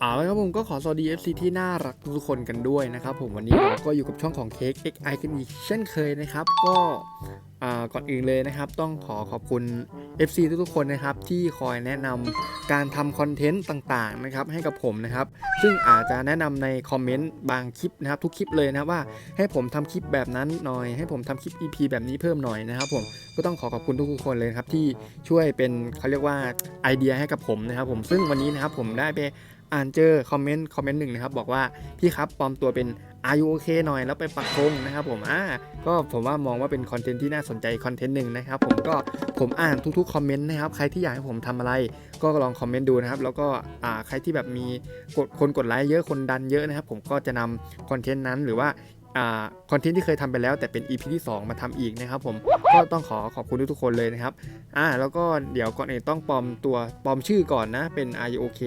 เอาละครับผมก็ขอสวัสดี FC ที่น่ารักทุกคนกันด้วยนะครับผมวันนี้เราก็อยู่กับช่องของเค้ก XI กันอีกเช่นเคยนะครับ ก็ก่อนอื่นเลยนะครับ ต้องขอขอบคุณ FC ทุกๆคนนะครับ ที่คอยแนะนำการทำคอนเทนต์ต่างๆนะครับให้กับผมนะครับ ซึ่งอาจจะแนะนำในคอมเมนต์บางคลิปนะครับ ทุกคลิปเลยนะว่าให้ผมทำคลิปแบบนั้นหน่อย ให้ผมทำคลิป EP แบบนี้เพิ่มหน่อยนะครับผมก็ต้องขอขอบคุณทุกๆคนเลยครับที่ช่วยเป็นเขาเรียกว่าไอเดียให้กับผมนะครับ ผมซึ่งวันนี้นะครับผมได้ไป อ่านเจอคอมเมนต์คอมเมนต์หนึ่งนะครับบอกว่าพี่ครับปลอมตัวเป็นอายุโอเคหน่อยแล้วไปปักธงนะครับผมอ่าก็ผมว่ามองว่าเป็นคอนเทนต์ที่น่าสนใจคอนเทนต์หนึ่งนะครับผมก็ผมอ่านทุกๆคอมเมนต์นะครับใครที่อยากให้ผมทำอะไร ก็ลองคอมเมนต์ดูนะครับแล้วก็อ่าใครที่แบบมีกดคนกดไลค์เยอะคนดันเยอะนะครับผมก็จะนำคอนเทนต์นั้นหรือว่า คอนเทนต์ที่เคยทำไปแล้วแต่เป็น EP ที่ 2 มาทำอีกนะครับผมก็ต้องขอขอบคุณทุกๆคนเลยนะครับอ่าแล้วก็เดี๋ยวก่อนอื่นต้องปลอมตัวปลอมชื่อก่อนนะเป็น i o k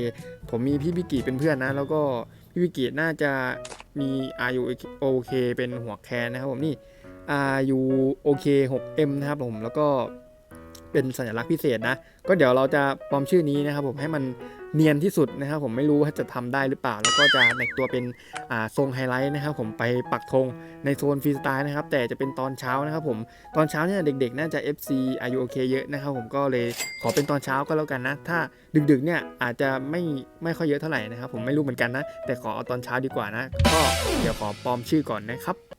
ผมมีพี่พิกิเป็นเพื่อนนะ แล้วก็พี่พิกิน่าจะมี i o k เป็นหัวแคนนะครับผมนี่ Are you o k 6M นะครับผมแล้วก็ เป็นสัญลักษณ์พิเศษนะ ก็เดี๋ยวเราจะปลอมชื่อนี้นะครับผมให้มันเนียนที่สุดนะครับผมไม่รู้ว่าจะทำได้หรือเปล่า แล้วก็จะแต่งตัวเป็นอ่าทรงไฮไลท์นะครับผมไปปักธงในโซนฟรีสไตล์นะครับแต่จะเป็นตอนเช้านะครับผมตอนเช้าเนี่ยเด็กๆ น่าจะ FC Are you okay เยอะนะครับผมก็เลยขอเป็นตอนเช้าก็แล้วกันนะ ถ้าดึกๆเนี่ยอาจจะไม่ไม่ค่อยเยอะเท่าไหร่นะครับผมไม่รู้เหมือนกันนะ แต่ขอเอาตอนเช้าดีกว่านะก็เดี๋ยวขอปลอมชื่อก่อนนะครับ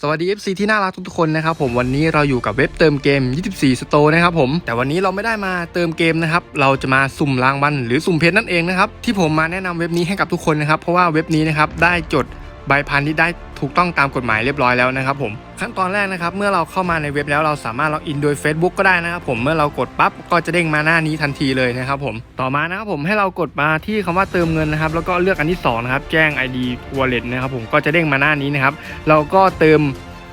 สวัสดี FC ที่น่ารักทุกๆคนนะครับผมวันนี้เราอยู่กับเว็บเติมเกม 24 Store นะครับผมแต่วันนี้เราไม่ได้มาเติมเกมนะครับเราจะมาสุ่มรางวัลหรือสุ่มเพชรนั่นเองนะครับที่ผมมาแนะนำเว็บนี้ให้กับทุกคนนะครับเพราะว่าเว็บนี้นะครับได้จดใบพันธุ์ที่ได้ถูกต้องตามกฎหมายเรียบร้อยแล้วนะครับผม ขั้นตอนแรกนะครับเมื่อเราเข้ามาในเว็บแล้วเราสามารถล็อกอินโดย Facebook ก็ได้นะครับผมเมื่อเรากดปั๊บก็จะเด้งมาหน้านี้ทันทีเลยนะครับผมต่อมานะครับผมให้เรากดมาที่คำว่าเติมเงินนะครับแล้วก็เลือกอันที่สองนะครับแจ้ง ID Wallet นะครับผมก็จะเด้งมาหน้านี้นะครับเราก็เติม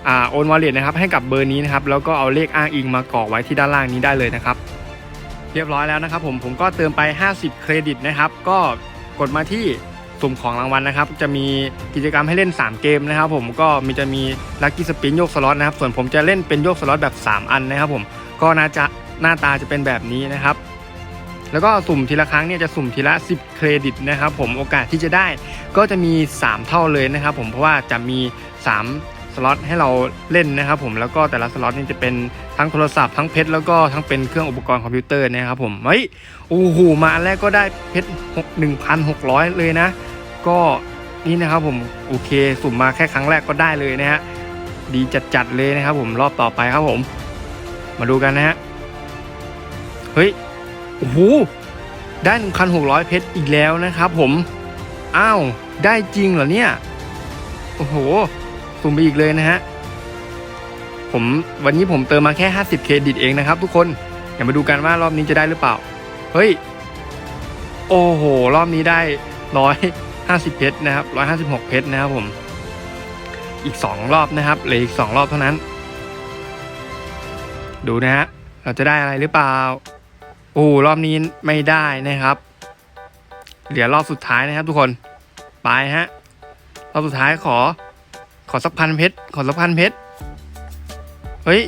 อ่าโอนวอลเล็ตนะครับให้กับเบอร์นี้นะครับแล้วก็เอาเลขอ้างอิงมากรอกไว้ที่ด้านล่างนี้ได้เลยนะครับเรียบร้อยแล้วนะครับผมผมก็เติมไป 50 เครดิตนะครับก็กดมาที่ สุ่มของรางวัลนะครับ จะมีกิจกรรมให้เล่น 3 เกมนะครับ ผมก็มีจะมีลัคกี้สปินโยกสล็อตนะครับ ส่วนผมจะเล่นเป็นโยกสล็อตแบบ 3 อันนะครับ ผมก็น่าจะหน้าตาจะเป็นแบบนี้นะครับ แล้วก็สุ่มทีละครั้งเนี่ยจะสุ่มทีละ 10 เครดิตนะครับ ผมโอกาสที่จะได้ก็จะมี 3 เท่าเลยนะครับ ผมเพราะว่าจะมี 3 สล็อตให้เราเล่นนะครับผมแล้วก็แต่ละสล็อตนี่จะเป็นทั้งโทรศัพท์ทั้งเพชรแล้วก็ทั้งเป็นเครื่องอุปกรณ์คอมพิวเตอร์นะครับผมเฮ้ยโอ้โหมาอันแรกก็ได้เพชรหนึ่งพันหกร้อยเลยนะ ก็นี่นะครับผมโอเคสุ่มมาแค่ครั้งแรกก็ได้เลยนะฮะดีจัดๆเลยนะครับผมรอบต่อไปครับผม มาดูกันนะฮะเฮ้ยโอ้โหได้1,600 เพชรอีกแล้วนะครับผม อ้าว ได้จริงเหรอเนี่ย โอ้โห สุ่มไปอีกเลยนะฮะ ผมวันนี้ผมเติมมาแค่ 50 เครดิตเองนะครับ ทุกคนเดี๋ยวมาดูกันว่ารอบนี้จะได้หรือเปล่า เฮ้ย โอ้โห รอบนี้ได้150เพชรนะครับ156เพชรนะครับผม อีก2รอบนะครับเหลืออีก2รอบเท่านั้น ดูนะฮะ เราจะได้อะไรหรือเปล่า โอ้รอบนี้ไม่ได้นะครับ เหลือรอบสุดท้ายนะครับทุกคน ไปฮะ รอบสุดท้ายขอ ขอสักพันเพชร ขอสักพันเพชร เฮ้ย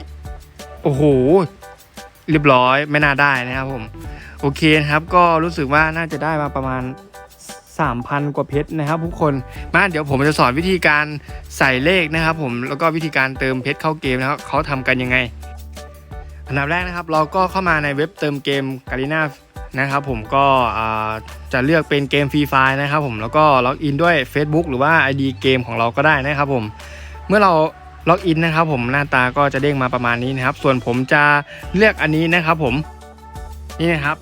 โอ้โห เรียบร้อยไม่น่าได้นะครับผม โอเคนะครับ ก็รู้สึกว่าน่าจะได้มาประมาณ 3,000 กว่าเพชรนะครับทุกคน มาเดี๋ยวผมจะสอนวิธีการใส่เลขนะครับ ผม แล้วก็วิธีการเติมเพชรเข้าเกมนะครับเขาทำกันยังไง อันดับแรกนะครับ เราก็เข้ามาในเว็บเติมเกมกา r ีนา นะครับผมก็จะเลือกเป็นเกมฟรีไฟนะครับผมแล้วก็ล็อกอินด้วย Facebook หรือว่า ID เกมของเราก็ได้นะครับผมเมื่อเราล็อกอินนะครับผมหน้าตาก็จะเด้งมาประมาณนี้นะครับ ส่วนผมจะเลือกอันนี้นะครับผมนี่นะครับ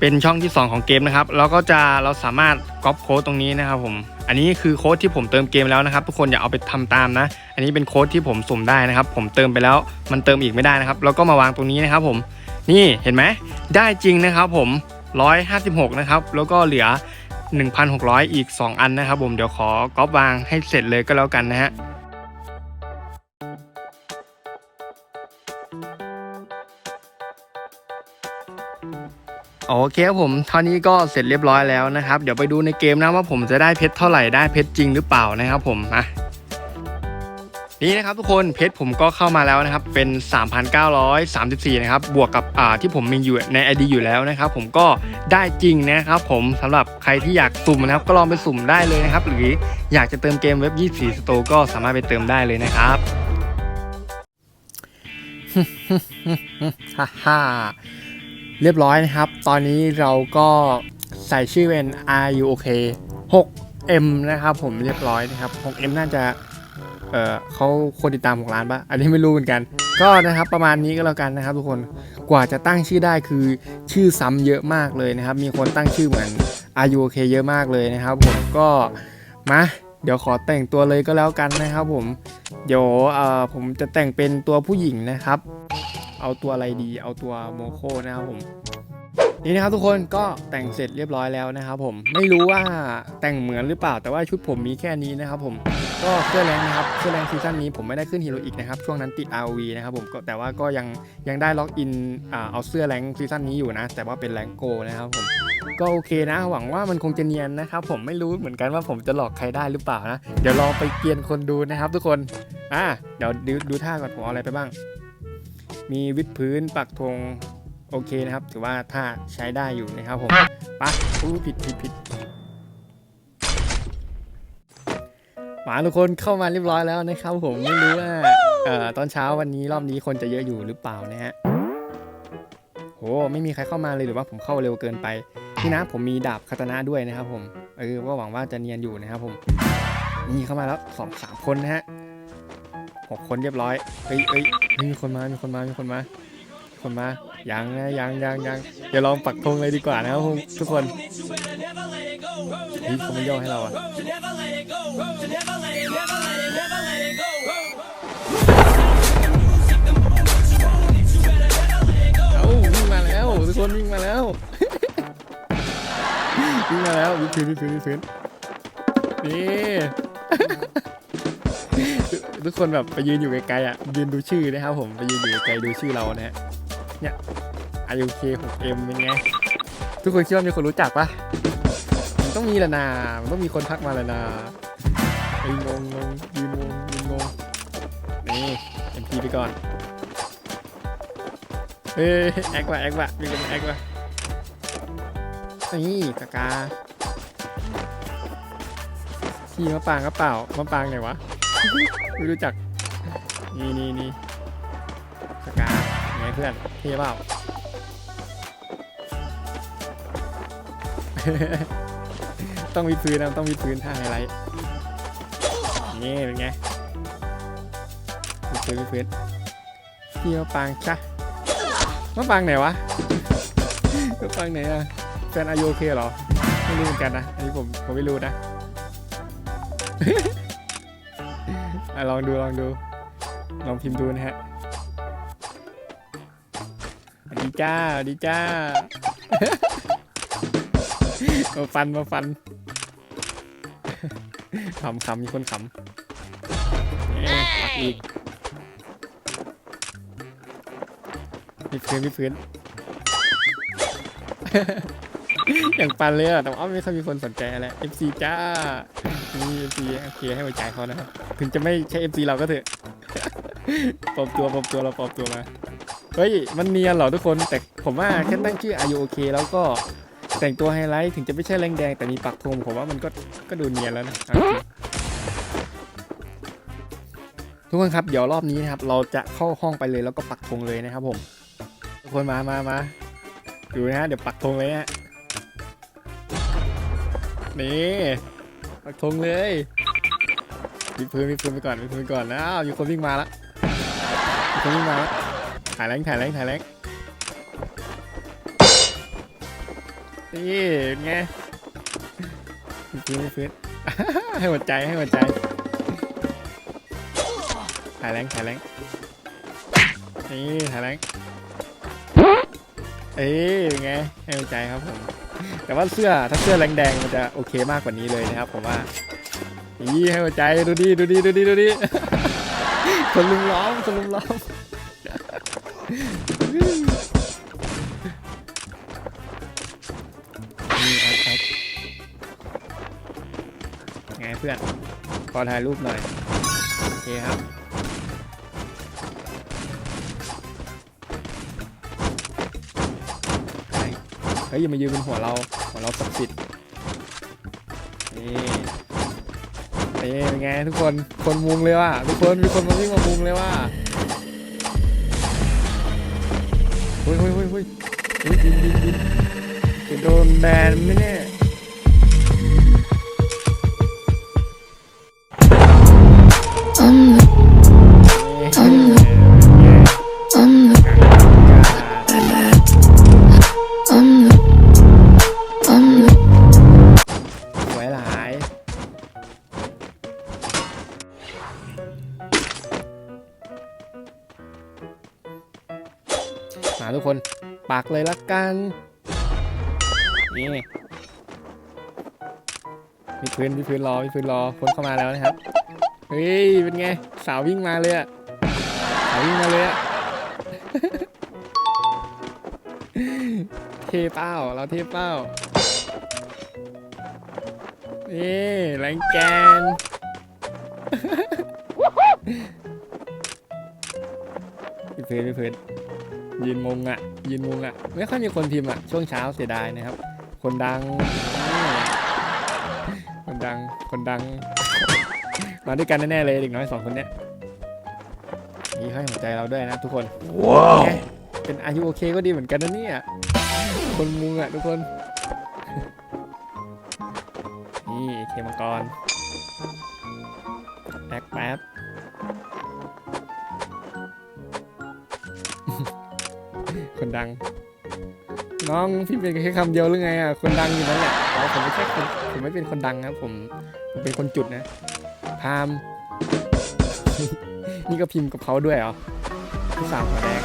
เป็นช่องที่ 2 ของเกมนะครับเราก็จะเราสามารถก๊อปโค้ดตรงนี้นะครับผมอันนี้คือโค้ดที่ผมเติมเกมแล้วนะครับ ทุกคนอย่าเอาไปทำตามนะ อันนี้เป็นโค้ดที่ผมสุ่มได้นะครับ ผมเติมไปแล้วมันเติมอีกไม่ได้นะครับ แล้วก็มาวางตรงนี้นะครับผมนี่เห็นไหมได้จริงนะครับผม 156 นะครับ แล้วก็เหลือ 1,600 อีก 2 อันนะครับผมเดี๋ยวขอก๊อปวางให้เสร็จเลยก็แล้วกันนะฮะโอเคครับผมเท่านี้ก็เสร็จเรียบร้อยแล้วนะครับ เดี๋ยวไปดูในเกมนะว่าผมจะได้เพชรเท่าไหร่ได้เพชรจริงหรือเปล่านะครับผมอะ นี่นะครับทุกคนเพชรผมก็เข้ามาแล้วนะครับเป็น 3,934 นะครับบวกกับอ่าที่ผมมีอยู่ใน ID อยู่แล้วนะครับผมก็ได้จริงนะครับผมสำหรับใครที่อยากสุ่มนะครับก็ลองไปสุ่มได้เลยนะครับหรืออยากจะเติมเกมเว็บ 24 Store ก็สามารถไปเติมได้เลยนะครับฮ่าฮ่าเรียบร้อยนะครับ ตอนนี้เราก็ใส่ชื่อเป็น R U O K 6M นะครับผมเรียบร้อยนะครับ 6M น่าจะ เออเขาคนติดตาม6ล้านปะอันนี้ไม่รู้เหมือนกัน ก็นะครับประมาณนี้ก็แล้วกันนะครับ ทุกคนกว่าจะตั้งชื่อได้คือชื่อซ้ำเยอะมากเลยนะครับ มีคนตั้งชื่อเหมือนอายุโอเคเยอะมากเลยนะครับ ผมก็มาเดี๋ยวขอแต่งตัวเลยก็แล้วกันนะครับ ผมเดี๋ยวเอ่อผมจะแต่งเป็นตัวผู้หญิงนะครับ เอาตัวอะไรดี เอาตัวโมโคนะครับผม นี่นะครับทุกคนก็แต่งเสร็จเรียบร้อยแล้วนะครับผมไม่รู้ว่าแต่งเหมือนหรือเปล่าแต่ว่าชุดผมมีแค่นี้นะครับผมก็เสื้อแรงนะครับเสื้อแรงซีซั่นนี้ผมไม่ได้ขึ้นฮีโร่อีกนะครับช่วงนั้นติด RV นะครับผมก็แต่ว่าก็ยังยังได้ล็อกอินเอาเสื้อแรงซีซั่นนี้อยู่นะ แต่ว่าเป็นแรงโกนะครับผมก็โอเคนะ หวังว่ามันคงจะเนียนนะครับผมไม่รู้เหมือนกันว่าผมจะหลอกใครได้หรือเปล่านะเดี๋ยวลองไปเกียนคนดูนะครับ ทุกคนอ่าเดี๋ยวดูดูท่าก่อนผมเอาอะไรไปบ้าง มีวิดพื้นปักธง โอเคนะครับ ถือว่าถ้าใช้ได้อยู่นะครับผมปะอู้ผิดผิดผิดมาทุกคนเข้ามาเรียบร้อยแล้วนะครับ ผมไม่รู้ว่าออตอนเช้าวันนี้รอบนี้คนจะเยอะอยู่หรือเปล่านะฮะโหไม่มีใครเข้ามาเลยหรือว่าผมเข้าเร็วเกินไปนี่นะผมมีดาบคาตนะด้วยนะครับ ผมเออว่าหวังว่าจะเนียนอยู่นะครับผมนี่เข้ามาแล้วสองสามคนนะฮะหกคนเรียบร้อยเอ้ยเอ้ยมีคนมามีคนมามีคนมาคนมา ยังนะยังยังยังเดี๋ยวลองปักธงเลยดีกว่านะครับทุกคนเฮ้ยเขาไม่ย่อให้เราอะเอ้าวิ่งมาแล้วทุกคนวิ่งมาแล้ววิ่งมาแล้ววิ่งพื้นวิ่งพื้นวิ่งพื้นนี่ทุกคนแบบไปยืนอยู่ไกลๆอะยืนดูชื่อนะครับผมไปยืนอยู่ไกลดูชื่อเรานะฮะ IUK 6M เป็นไง ทุกคนคิดว่ามีคนรู้จักปะมันต้องมีละนา มันต้องมีคนทักมาละนาไอ้ยงงงงยืนงงยืนงงนี่ MP ไปก่อนเอ้ยแอคว่ะแอคว่ะมีคนแอคว่ะนี่กากาพี่มะปางกระเป๋ามะปางไหนวะ ไม่รู้จัก นี่นี่นี่ ไงเพื่อนเท่เปล่า ต้องมีพื้นนะต้องมีพื้นท่าไฮไลท์นี่เป็นไงมีพื้นมีพื้นพี่มะปางจ้ะมะปางไหนวะมะปางไหนอะแฟนอายุโอเคเหรอไม่รู้เหมือนกันนะอันนี้ผมผมไม่รู้นะอะลองดูลองดูลองพิมพ์ดูนะฮะ จ้าสวัสดีจ้ามาฟันมาฟันขำขำมีคนขำเอ๊ะปักอีกมีพื้นมีพื้นอย่างปันเลยอะแต่ว่าไม่ค่อยมีคนสนใจอะไร FC จ้านี่ FC โอเคให้หัวใจเขานะครับ ถึงจะไม่ใช่ FC เราก็เถอะปลอมตัวปลอมตัวเราปลอมตัวมา เฮ้ย มันเนียนเหรอทุกคน แต่ผมว่าแค่ตั้งชื่ออายุโอเค แล้วก็แต่งตัวไฮไลท์ถึงจะไม่ใช่แรงแดงแต่มีปักธงผมว่ามันก็ก็ดูเนียนแล้วนะทุกคนครับเดี๋ยวรอบนี้นะครับ เราจะเข้าห้องไปเลยแล้วก็ปักธงเลยนะครับ ผม ทุกคนมามามาดูนะฮะเดี๋ยวปักธงเลยฮะนี่ปักธงเลยมีพื้นมีพื้นไปก่อนมีพื้นไปก่อนนะอ้าวมีคนวิ่งมาแล้วมีคนวิ่งมาแล้ว ถ่ายแรงถ่ายแรงถ่ายแรงนี่ไงฟื้นฟื้นให้หัวใจให้หัวใจถ่ายแรงถ่ายแรงนี่ถ่ายแรงเอ้ยไงให้หัวใจครับผมแต่ว่าเสื้อถ้าเสื้อแรงแดงมันจะโอเคมากกว่านี้เลยนะครับผมว่านี่ให้หัวใจดูดิดูดิดูดิดูดิคนลุมล้อมคนลุมล้อม นี่ครับไงเพื่อน ขอถ่ายรูปหน่อย โอเคครับเฮ้ยอย่ามายืนเป็นหัวเรา หัวเราสับสิทธิ์นี่นี่เป็นไงทุกคน คนมุงเลยว่ะทุกคนมีคนมาวิ่งมามุงเลยว่ะ เฮ้ยเฮ้ยเฮ้ยเฮ้ยเฮ้ยบินบินบินจะโดนแบนไหมเนี่ย ปักเลยละกันนี่มีพื้นมีพื้นรอมีพื้นรอคนเข้ามาแล้วนะครับเฮ้ยเป็นไงสาววิ่งมาเลยอะสาววิ่งมาเลยอะเทเป้าเราเทเป้านี่แรงแกนพี่เพื่อนพี่เพื่อน ยืนมุงอะ ยืนมุงอะ ไม่ค่อยมีคนพิมพ์อะ ช่วงเช้าเสียดายนะครับ คนดังนี่คนดัง คนดัง มาด้วยกันแน่ๆเลยเด็กน้อยสองคนเนี้ยนี่ให้หัวใจเราด้วยนะทุกคน ว้าว เป็นอายุโอเคก็ดีเหมือนกันนะเนี่ย คนมุงอะทุกคน นี่เคมังกรแบ็คแป๊บ คนดัง น้องพี่เป็นแค่คำเดียวหรือไงอะคนดังอยู่นั่นแหละผมไม่ใช่คนผมไม่เป็นคนดังนะผมผมเป็นคนจุดนะพามนี่ก็พิมพ์กับเขาด้วยเหรอพี่สาวหัวแดง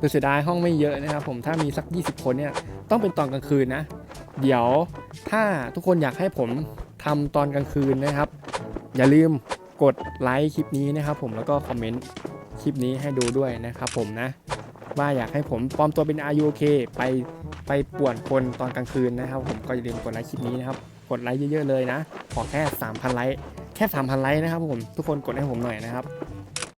นะฮะคือเสียดายห้องไม่เยอะนะครับผมถ้ามีสัก 20 คนเนี่ยต้องเป็นตอนกลางคืนนะ เดี๋ยวถ้าทุกคนอยากให้ผมทำตอนกลางคืนนะครับ อย่าลืมกดไลค์คลิปนี้นะครับ ผมแล้วก็คอมเมนต์คลิปนี้ให้ดูด้วยนะครับ ผมนะว่าอยากให้ผมปลอมตัวเป็น r u k ไปไปป่วนคนตอนกลางคืนนะครับ ผมก็อย่าลืมกดไลค์คลิปนี้นะครับกดไลค์เยอะๆเลยนะขอแค่ 3,000 ไลค์แค่ 3,000 ไลค์นะครับผมทุกคนกดให้ผมหน่อยนะครับ